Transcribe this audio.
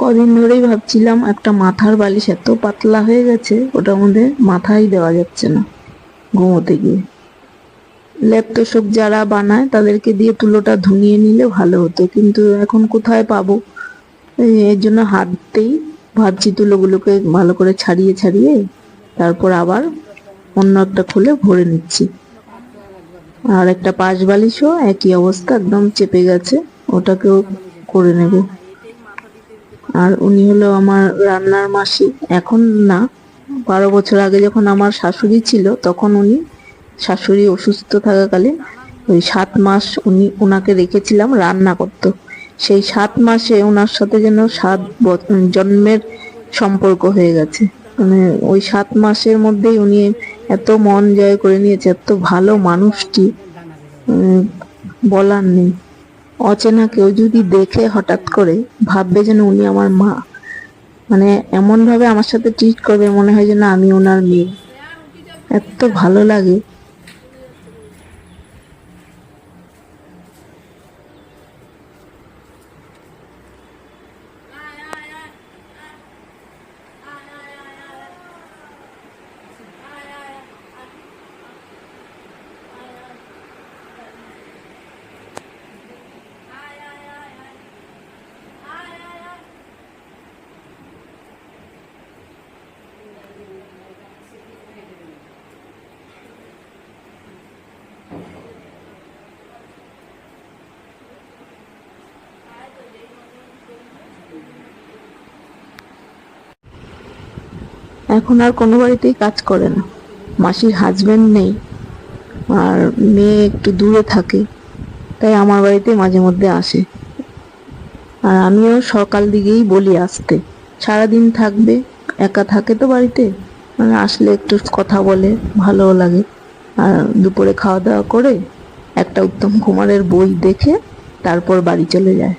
কদিন ধরেই ভাবছিলাম একটা মাথার বালিশ এত পাতলা হয়ে গেছে, ওটার মধ্যে মাথাই দেওয়া যাচ্ছে না ঘুমোতে গিয়ে। তোষক যারা বানায় তাদেরকে দিয়ে তুলোটা ধুনিয়ে নিলে ভালো হতো, কিন্তু এখন কোথায় পাবো? এর জন্য হাততেই ভাবছি তুলোগুলোকে ভালো করে ছাড়িয়ে ছাড়িয়ে তারপর আবার অন্য একটা খুলে ভরে নিচ্ছি। আর একটা পাশ বালিশও একই অবস্থা, একদম চেপে গেছে, ওটাকেও করে নেবে। আর উনি হলো আমার রান্নার মাসি। এখন না, বারো বছর আগে যখন আমার শাশুড়ি ছিল, তখন উনি শাশুড়ি অসুস্থ থাকাকালীন ওই সাত মাস উনি ওনাকে রেখেছিলাম রান্না করতো। সেই সাত মাসে ওনার সাথে যেন সাত জন্মের সম্পর্ক হয়ে গেছে। মানে ওই সাত মাসের মধ্যেই উনি এত মন জয় করে নিয়েছে, এত ভালো মানুষটি বলার নেই। অচেনা কেউ যদি দেখে হঠাৎ করে ভাববে যেন উনি আমার মা মানে এমনভাবে আমার সাথে ট্রিট করবে, মনে হয় যেন আমি ওনার মেয়ে। এত ভালো লাগে। এখন আর কোনো বাড়িতেই কাজ করে না। মাসির হাজবেন্ড নেই, আর মেয়ে একটু দূরে থাকে, তাই আমার বাড়িতে মাঝে মধ্যে আসে। আর আমিও সকাল দিকেই বলি আসতে, সারাদিন থাকবে, একা থাকে তো বাড়িতে? মানে আসলে একটু কথা বলে, ভালোও লাগে। আর দুপুরে খাওয়া দাওয়া করে একটা উত্তম কুমারের বই দেখে তারপর বাড়ি চলে যায়।